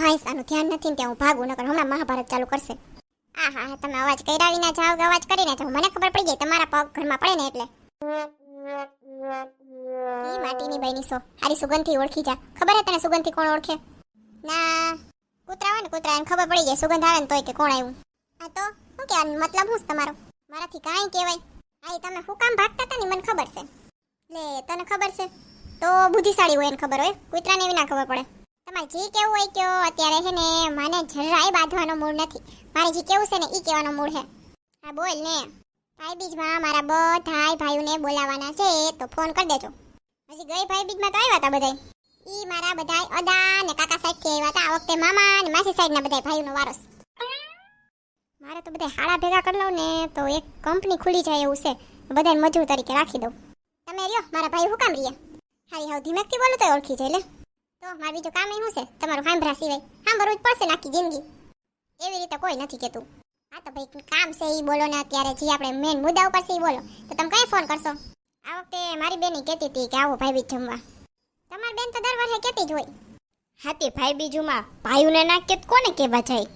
હા આનું ધ્યાન નથી ને ત્યાં હું ભાગું, નકર હમણાં મહાભારત ચાલુ કરશે. આ હા હા તમે અવાજ કર્યા વિના જાઓ કે અવાજ કરીને જાઓ મને ખબર પડી ગઈ, તમારા પગ ઘરમાં પડે ને એટલે. ઈ માટીની બહેની સો. હારી સુગંધથી ઓળખી જા. ખબર હે તને સુગંધથી કોણ ઓળખે? ના. કૂતરા હોય ને કૂતરા, એને ખબર પડી જાય સુગંધ આવે ને તોય કે કોણ આવ્યું. આ તો શું કહેવાનું, મતલબ હું તમારો? મારાથી કાંઈ કહેવાય. હા ઈ તમે શું કામ ભાગતા હતા ને મને ખબર છે. લે, તને ખબર છે? તો બુદ્ધિશાળી હોય એને ખબર હોય, કૂતરાને એવી ના ખબર પડે. તમારે જે કેવું હોય કયો? અત્યારે છે ને મને જરાય બાંધવાનો મૂડ નથી. મારે જે કેવું છે ને એ કહેવાનો મૂડ છે. હા, બોલ ને. ભાઈ બીજમાં મારા બધાય ભાઈઓને બોલાવાના છે, તો ફોન કરી દેજો. હજી ગઈ ભાઈ બીજમાં તો આવ્યા હતા બધાય? ઈ મારા બધા અદા ને કાકા સાહેબથી આવ્યા હતા આ વખતે મામા ને માસી સાઈડ ના બધા ભાઈઓનો વારસ. મારે તો બધા હાડા ભેગા કરી લઉં ને, તો એક કંપની ખુલી જાય એવું છે. બધાને મજૂર તરીકે રાખી દઉં. તમે રહ્યો? મારા ભાઈ હું કામ રહ્યા હારી હાવ ધીમેકથી બોલો તો ઓળખી જાય લે. તો મારે બીજું કામ શું છે. તમારું સાંભળા સિવાય સાંભળવું જ પડશે નાખી જિંદગી. એવી રીતે કોઈ નથી કહેતું હા તો ભાઈ કામ છે એ બોલો ને અત્યારે જે આપણે મેન મુદ્દા ઉપર છે એ બોલો. તો તમે કઈ ફોન કરશો? આ વખતે મારી બેની કહેતી હતી કે આવો ભાઈ બીજ જમવા. તમારી બેન તો દર વર્ષે કહેતી જ હોય. હાથી ભાઈ બીજુમાં ભાઈઓને ના કે કોને કેવા જાય?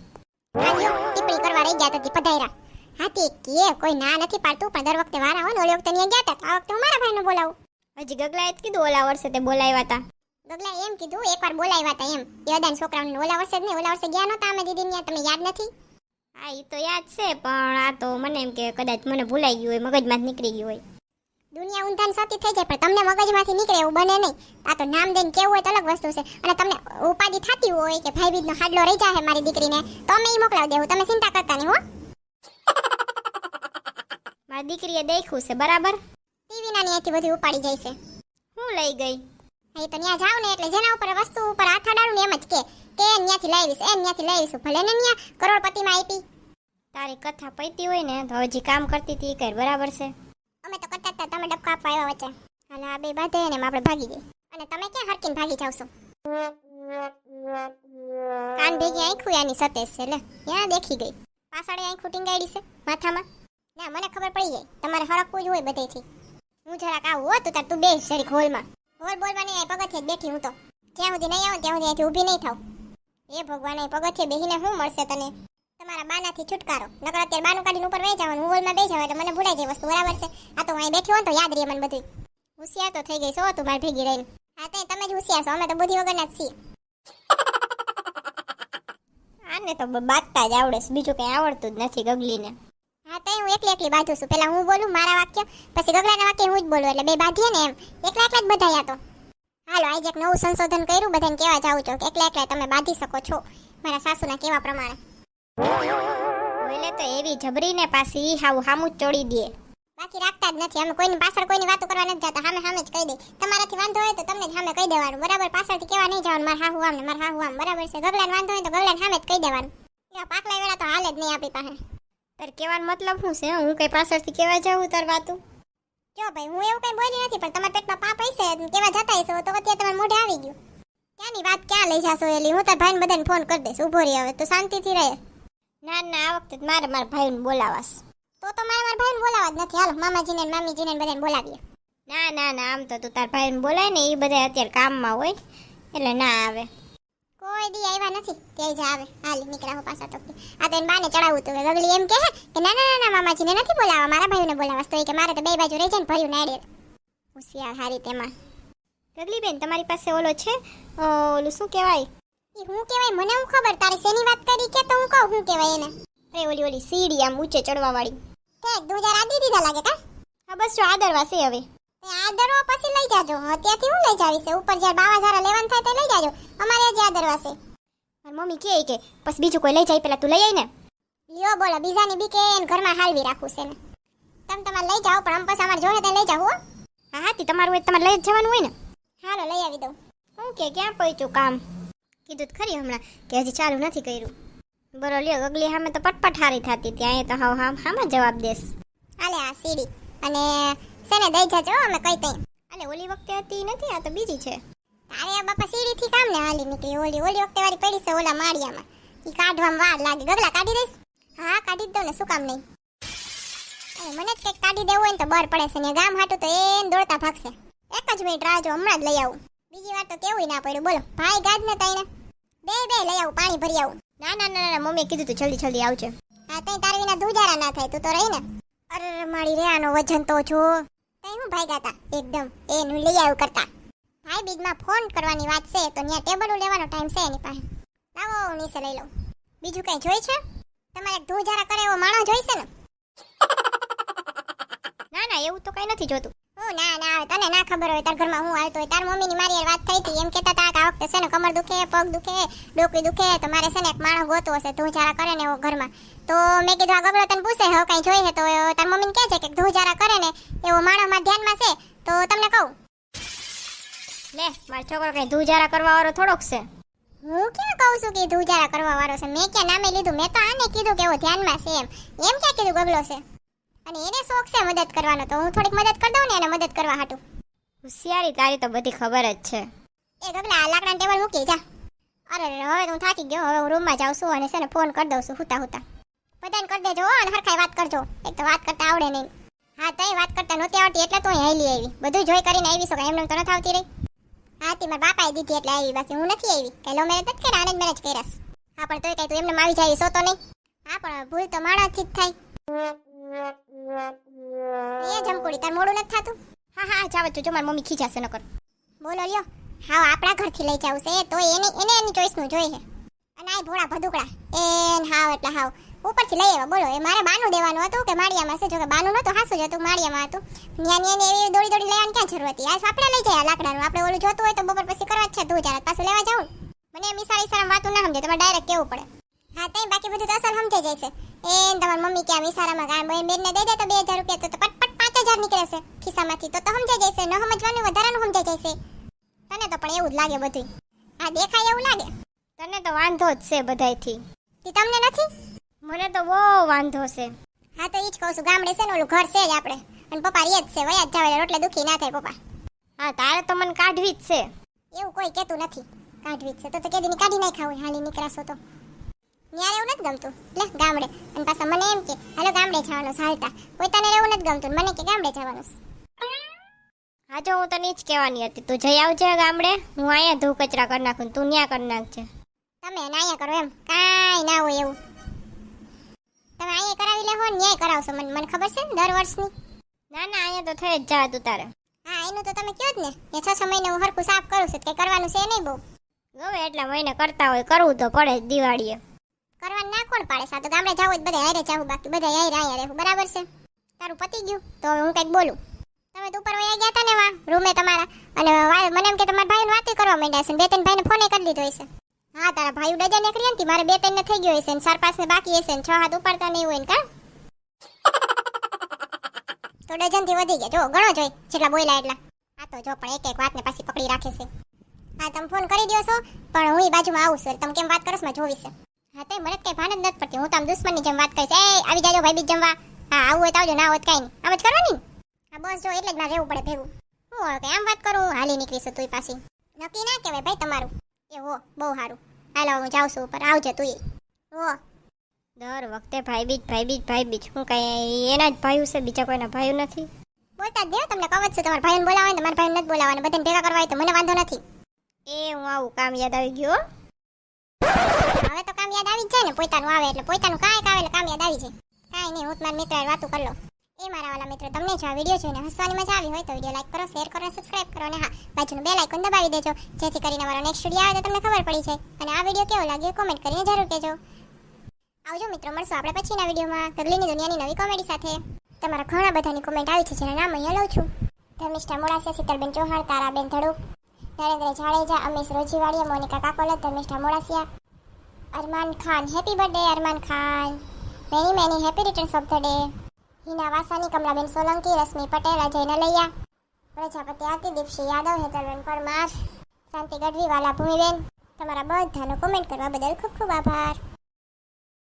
હાલ્યો ટિપ્પણી કરવા રહી ગયા હતી પધાયરા હાથી કે કોઈ ના નથી પાડતું, પણ દર વખતે વારા હોય ને ઓલી વખતે ત્યાં ગયા હતા. આ વખતે હું મારા ભાઈને બોલાવું. હજી ગગલાએ જ કીધું, ઓલા વર્ષે તે બોલાવ્યા હતા. ગગલા એમ કીધું એકવાર બોલાવ્યા હતા એમ. યદાન છોકરાઓને ઓલા વર્ષે જ નહીં ઓલા વર્ષે ગયા નહોતા અમે દીદી ત્યાં તમે યાદ નથી? હા એ તો યાદ છે પણ આ તો મને એમ કે કદાચ મને ભૂલાઈ ગયું હોય મગજમાં નીકળી ગયું હોય. દુનિયા ઊંધાન સતી થઈ જાય પણ તમને મગજમાંથી નીકળે એવું બને નહીં. આ તો નામ દઈને કેવું હોય તો અલગ વસ્તુ છે. અને તમને ઉપાધિ થતી હોય કે ભાઈ બીજનો હાડલો રહી જાય મારી દીકરીને તો અમે એ મોકલાવી દેવું. તમે ચિંતા કરતા નહીં હો. મારી દીકરીએ દેખ્યું છે બરાબર? ટીવી ના અહીંયાથી બધી ઉપાડી જાય છે. હું લઈ ગઈ. એ તો ત્યાં જાવ ને એટલે જેના ઉપર વસ્તુ ઉપર હાથ અડાડું ને એમ જ કે કે ન્યાથી લાવીશ એ ન્યાથી લાવીશું. ભલે ને ત્યાં કરોડપતિમાં આપી તારી કથા પૈતી હોય ને તો હજી કામ કરતી હતી કર બરાબર છે. અમે તો કરતા હતા તમે ડબકા આપવા આવ્યા વચ્ચે. હાલ આ બે બાંધે ને આપણે ભાગી ગઈ અને તમે ક્યાં હરકીને ભાગી જાવ છો? કાન ભેગી આંખું એની સતે છે લે. ત્યાં દેખી ગઈ. પાછળ આંખું ટીંગાડી છે માથામાં. ના મને ખબર પડી જાય તમારે હરકવું જ હોય બધેથી. હું જરાક આવું હોત તું તાર તું બેસ જરીક હોલમાં. હોલ બોલવાની આ પગથિયે બેઠી હું તો. જ્યાં સુધી નહીં આવું ત્યાં સુધી અહીંથી ઊભી નહીં થાવ એ ભગવાન એ પગથિયે બેહીને શું મળશે તને? તમારા બાનાથી છુટકારો. નકર અત્યારે બાનું કાઢીને ઉપર બેસી જવાનું, હોલમાં બેસી જવાનું એટલે મને ભૂલાઈ જાય વસ્તુ, બરાબર છે? આ તો હું અહીં બેઠી હોય તો યાદ રહે મને બધું હોશિયાર તો થઈ ગઈ છો, તું મારી ભેગી રહીને. હા તે તમે જ હોશિયાર છો, અમે તો બુદ્ધિ વગરના જ છીએ. આને તો બાતતા જ આવડે છે, બીજું કંઈ આવડતું જ નથી ગગલીને. હા તો હું એકલી એકલી બાંધું છું. પેલા હું બોલું મારા વાક્ય પછી ગગડાના વાક્ય હું જ બોલું. એટલે બે બાંધીએ ને એમ. એકલા એકલા જ બધાયા તો. હાલો આજે એક નવું સંશોધન કર્યું. બધાને કેવા જાઉં છો? કે એકલા એકલા તમે બાંધી શકો છો? મારા સાસુના કેવા પ્રમાણે? એટલે તો એવી જબરીને પાછી હાવ હામું ચોડી દે. બાકી રાખતા જ નથી. અમે કોઈની પાછળ કોઈની વાતો કરવા નથી જતા. સામે સામે જ કહી દે. તમારાથી વાંધો હોય તો તમને જ સામે કહી દેવાનું. બરાબર પાછળથી કેવા નહીં જવાનું? મારા હાહુ આમ ને મારા હાહુ આમ બરાબર છે. ગગલાને વાંધો હોય તો ગગલાને સામે જ કહી દેવાનું. પાકલા વેળા તો હાલ જ નહીં આપણી પાસે. તાર કેવાનો મતલબ શું છે? હું કઈ પાછળથી કેવા જાઉં તાર વાતું? જો ભાઈ, હું એવું કઈ બોલી નથી, પણ તમારા પેટમાં પાપ હશે કેવા જતા હશો, તો અત્યારે તમારા મોઢે આવી ગયું. ક્યાંની વાત ક્યાં લઈ જાશો એલી? હું તાર ભાઈને બધાને ફોન કરી દઈશ ઊભો રહી હવે, તો શાંતિથી રહે. ના ના, આ વખતે મારે મારા ભાઈને બોલાવાસ તો તો મારે મારા ભાઈને બોલાવા જ નથી. હાલો, મામાજીને મામીજીને બધાને બોલાવીએ. ના ના ના, આમ તો તું તાર ભાઈને બોલાય ને એ બધા અત્યારે કામમાં હોય. એટલે ના આવે. કોઈ દી આવ્યા નથી. ત્યાં જ આવે હાલ નીકળ્યા હું પાછા તો. આ તો એને બાને ચડાવું હતું. ગગલી એમ કહે કે ના ના ના મામાજીને નથી બોલાવા મારા ભાઈને બોલાવા તો કે મારે તો બે બાજુ રહી જાય ને ભર્યું નાડે હોશિયાર, હારી તેમાં. ગગલી બેન તમારી પાસે ઓલો છે? ઓલું શું કહેવાય? હું કહેવાય? મને હું ખબર? તારે શેની વાત કરી? કે તો હું કહું હું કહેવાય એને? અરે ઓલી ઓલી સીડી આમ ઊંચે ચડવા વાળી દો હજાર આદી દીધા લાગે કા? હા, બસ જો આદરવા છે હવે. તે દરવા પછી લઈ જાજો. ત્યાંથી હું લઈ જાવી છે ઉપર જ્યારે બાવા ઝારા લેવાનું થાય તે જાજો. અમારે હજી આદરવા છે. મારી મમ્મી કે, પછી બીજું કોઈ લઈ જાય, પેલા તું લઈ ને. લ્યો બોલો, બીજાની એને ઘરમાં હાલવી રાખું છે તમે તમારે લઈ જાઓ આમ પછી અમારે જોડે ત્યાં લઈ જાવ હો. હા તી તમારું તમારે લઈ જ જવાનું હોય ને. હાલો, લઈ આવી દઉં. હું કે, ક્યાં પહોંચ્યું કામ? કીધું તો ખરી હમણાં કે હજી ચાલુ નથી કર્યું. બરો લ્યો, અગલી સામે તો પટપટ હારી થતી ત્યાં તો હાવ હામ હામાં જવાબ દેસ હાલે આ સીડી. અને શેને દઈ જજો અમે કઈ તઈ. અલે ઓલી વખતે હતી નથી આ તો બીજી છે. તારે આ બાપા સીડી થી કામ ને હાલી નીકળી ઓલી ઓલી વખતે વાળી પડી છે ઓલા માળિયામાં. ઈ કાઢવામાં વાર લાગે. ગગલા કાઢી દઈશ? હા કાઢી દઉં ને શું કામ નહીં. મને જ કંઈક કાઢી દેવું હોય ને તો બર પડે છે ને ગામ હાટું તો એમ દોડતા ભાગશે. એક જ મિનિટ રાહ હમણાં જ લઈ આવું. બીજી વાર તો કેવું ના પડ્યું. બોલો ભાઈ ગાજ ને તઈને. બે બે લઈ આવું પાણી ભરી આવું. ના ના ના ના મમ્મીએ કીધું તું જલ્દી જલ્દી આવજે. હા તઈ તારા વિના ધુજારા ના થાય તું તો રહી ને. અરે મારી રે આનો વજન તો જો. હું ભાગ્યા તા એકદમ. એનું લઈ આવ્યું કરતા. ભાઈ બીજમાં ફોન કરવાની વાત છે, તો ત્યાં ટેબલ લેવાનો ટાઈમ છે એની પાસે. લાવો, હું નીચે લઈ લઉં. બીજું કઈ જોઈ છે? તમારે ધુજારા કરે એવો માણસ જોઈશે ને? ના ના, એવું તો કઈ નથી જોતું. હું ના ના તને ના ખબર હોય તાર ઘરમાં હું હાલતો હોય. તાર મમ્મીની મારી વાત થઈ હતી. એમ કહેતા હતા કે આ વખતે છે ને કમર દુખે પગ દુખે ડોકી દુખે તો મારે છે ને એક માણસ ગોતો હશે ધુજારા કરે ને એવો ઘરમાં. તો મેં કીધું આ ગબડો તને પૂછે હવે કઈ જોઈએ તો. તાર મમ્મીને કહે છે કે ધુજારા કરે ને એવો માણસમાં ધ્યાનમાં છે તો તમને કહું. લે મારો છોકરો કઈ ધુજારા કરવા વાળો થોડોક છે? હું ક્યાં કહું છું કે ધુજારા કરવા વાળો છે? મેં ક્યાં નામે લીધું? મેં તો આને કીધું કે એવો ધ્યાનમાં છે એમ. એમ ક્યાં કીધું ગબડો છે? અને એને શોખ છે મદદ કરવાનો. તો હું થોડીક મદદ કરી દઉં ને એને મદદ કરવા હાટું. હોશિયારી તારી તો બધી ખબર જ છે. એ ગગલા આ લાકડા ટેબલ મૂકી જા. અરે હવે તો હું થાકી ગયો હવે હું રૂમમાં જાઉં છું અને છે ને ફોન કરી દઉં છું હુતા હુતા. બધાને કરી દેજો હો, અને હરખાઈ વાત કરજો. એક તો વાત કરતા આવડે નહીં. હા તઈ વાત કરતા નહોતી આવડતી એટલે તો અહીં હાલી આવી. બધું જોઈ કરીને આવી શકો એમને તો નથી આવતી રહી? હા તે મારા બાપાએ દીધી એટલે આવી બાકી હું નથી આવી. કે લો મેરેજ જ કર્યા આને જ મેરેજ કર્યાસ હા પણ તોય કઈ તું એમને આવી જાય સો તો નહીં. હા પણ ભૂલ તો માણસથી જ થાય. એ જમકુડી તાર મોડું નથી થતું? હા હા, જાવ જો મારી મમ્મી ખીજાશે નકર. બોલો, લ્યો. હા આપણા ઘરથી લઈ જાવ છે, તો એને એને એની ચોઈસનું જોઈએ. અને આ ભોળા ભદુકડા, એન હાવ, એટલે હાવ. ઉપરથી લઈ આવ્યા, બોલો. એ મારે બાનું દેવાનું હતું કે માળિયામાં છે? જો કે બાનું નતું હાસું જ હતું, માળિયામાં હતું. ન્યા ન્યા એવી દોડી દોડી લેવાની ક્યાં જરૂર હતી? આ આપણે લઈ જાય લાકડાનું. આપણે ઓલું જોતું હોય તો બપોર પછી કરવા જ છે, તું ચાર પાછું લેવા જાઉં. મને એમ ઈશારા ઈશારા વાતું ના સમજે, તમારે ડાયરેક્ટ કેવું પડે. હા તઈ બાકી બધું તો અસલ સમજાઈ જશે એ તમાર મમ્મી ક્યાં ઈશારામાં કાંઈ બેન બેનને દઈ દે તો બે હજાર રૂપિયા તો પટપટ પટ પટ પાંચ હજાર નીકળે છે. ખિસ્સામાંથી તો તો સમજાઈ જશે ન સમજવાનું વધારાનું સમજાઈ જશે તને તો પણ એવું જ લાગે બધું આ દેખાય એવું લાગે. તને તો વાંધો જ છે બધાયથી. તે તમને નથી? મને તો બહુ વાંધો છે. હા તો ઈ જ કહું છું ગામડે છે ને ઓલું ઘર છે જ આપણે. અને પપ્પા રીએ જ છે વયા જ જાવે એટલે રોટલે દુખી ના થાય પપ્પા. હા તારે તો મને કાઢવી જ છે. એવું કોઈ કહેતું નથી. કાઢવી જ છે. તો તો કેદીની કાઢી હોય હાલી નીકળાશો તો. ન્યારે એવું નથી ગમતું. લે ગામડે. અને પાછા મને એમ કે હાલો ગામડે જવાનું હાલતા. પોતાને એવું નથી ગમતું મને કે ગામડે જવાનું હા જો હું તને જ કહેવાની હતી. તું જઈ આવજે ગામડે. હું અહીંયા ધૂ કચરા કરી નાખું તું ન્યા કરી નાખજે. તમે અહીંયા કરો એમ. કાંઈ ના હોય એવું. તમે અહીંયા કરાવી લેહો ન્યાય કરાવશો મને. મને ખબર છે ને દર વર્ષની? ના ના અહીંયા તો થઈ જ જા તું તારે. હા એનું તો તમે કહો જ ને. એ છ છ મહિને હું હરખું સાફ કરું છું. કંઈ કરવાનું છે નહીં બહુ. ગમે એટલા મહિને કરતા હોય કરવું તો પડે જ દિવાળીએ. ના કોણ પાડે સા ગામડે જાવ બધા હારે જાવ, બાકી બધા હારે અહીંયા રહેવું. બરાબર છે? તારું પતી ગયું? તો હવે હું કંઈક બોલું. તમે તો ઉપર વયા ગયા હતા ને વા રૂમે તમારા. અને મને એમ કે તમારા ભાઈને વાતે કરવા માંડ્યા છે બે ત્રણ ભાઈને ફોને કરી દીધો હશે. હા, તારા ભાઈ ડજા નીકળી ને મારે બે ત્રણ ને થઈ ગયો હશે ને ચાર પાંચ ને બાકી હશે ને છ હાથ ઉપાડતા નહીં હોય ને કા? તો ડજનથી વધી ગયા. જો, ઘણો જોઈ જેટલા બોલ્યા એટલા. આ તો જો, પણ એક એક વાતને પાછી પકડી રાખે છે. હા, તમે ફોન કરી દો છો, પણ હું એ બાજુમાં આવું છું. તમે કેમ વાત કરો છો જોવી છે. હા તે મને કઈ ભાન જ નથી પડતી. હું તો આમ દુશ્મનની જેમ વાત કરીશ. એ આવી જાજો ભાઈ બીજ જમવા. હા, આવું હોય તો આવજો. ના હોય કઈ નહીં. આમ જ કરવાની? હા, બસ જો, એટલે જ મારે રહેવું પડે ભેગું. હું હોય કઈ આમ વાત કરું? હાલી નીકળીશું તું પાછી. નક્કી ના કહેવાય ભાઈ તમારું. એ હો, બહુ સારું. હાલો હું જાઉં છું ઉપર. આવજે તું હો. દર વખતે ભાઈ બીજ ભાઈ બીજ ભાઈ બીજ હું કઈ એના જ ભાઈઓ છે? બીજા કોઈના ભાઈઓ નથી? બોલતા દેવ, તમને કવચ છે. તમારા ભાઈને બોલાવો ને તમારા ભાઈને નથી બોલાવવાના. બધાને ભેગા કરવા તો મને વાંધો નથી. એ, હું આવું. કામ યાદ આવી ગયું. હવે તો કામ યાદ આવી જ જાય ને, પોતાનું આવે એટલે પોતાનું કાંઈક આવે એટલે કામ યાદ આવી જાય. કાંઈ નહીં, હું તમારા મિત્ર વાતો કરી લો એ મારા વાલા મિત્રો, તમને જો આ વીડિયો જોઈને હસવાની મજા આવી હોય તો વીડિયો લાઈક કરો શેર કરો અને સબસ્ક્રાઇબ કરો. અને હા, બાજુનું બેલ આઇકોન દબાવી દેજો, જેથી કરીને મારો નેક્સ્ટ વીડિયો આવે તો તમને ખબર પડી જાય. અને આ વીડિયો કેવો લાગ્યો કોમેન્ટ કરીને જરૂર કહેજો. આવજો મિત્રો, મળશું આપણે પછીના વિડીયોમાં ગગલીની દુનિયાની નવી કોમેડી સાથે. તમારા ઘણા બધાની કોમેન્ટ આવી છે, જેના નામ અહીંયા લઉં છું. Dharmishtha Modasiya, Shitalben Chauhan, Taraben Dhaduk Narendra Jadeja, Amish Rojivadiya, Monika Kakolat, Dharmishtha Modasiya Arman Khan happy birthday Arman Khan many many happy returns of the day Hina Vasani Kamlaben Solanki Rashmi Patel Ajay Nalaiya Prajapati Aarti Dipshi Yadav Hetalben Parmar Shanti Gadhvi Vala Bhumiben તમારા બધાનો comment કરવા બદલ ખૂબ ખૂબ આભાર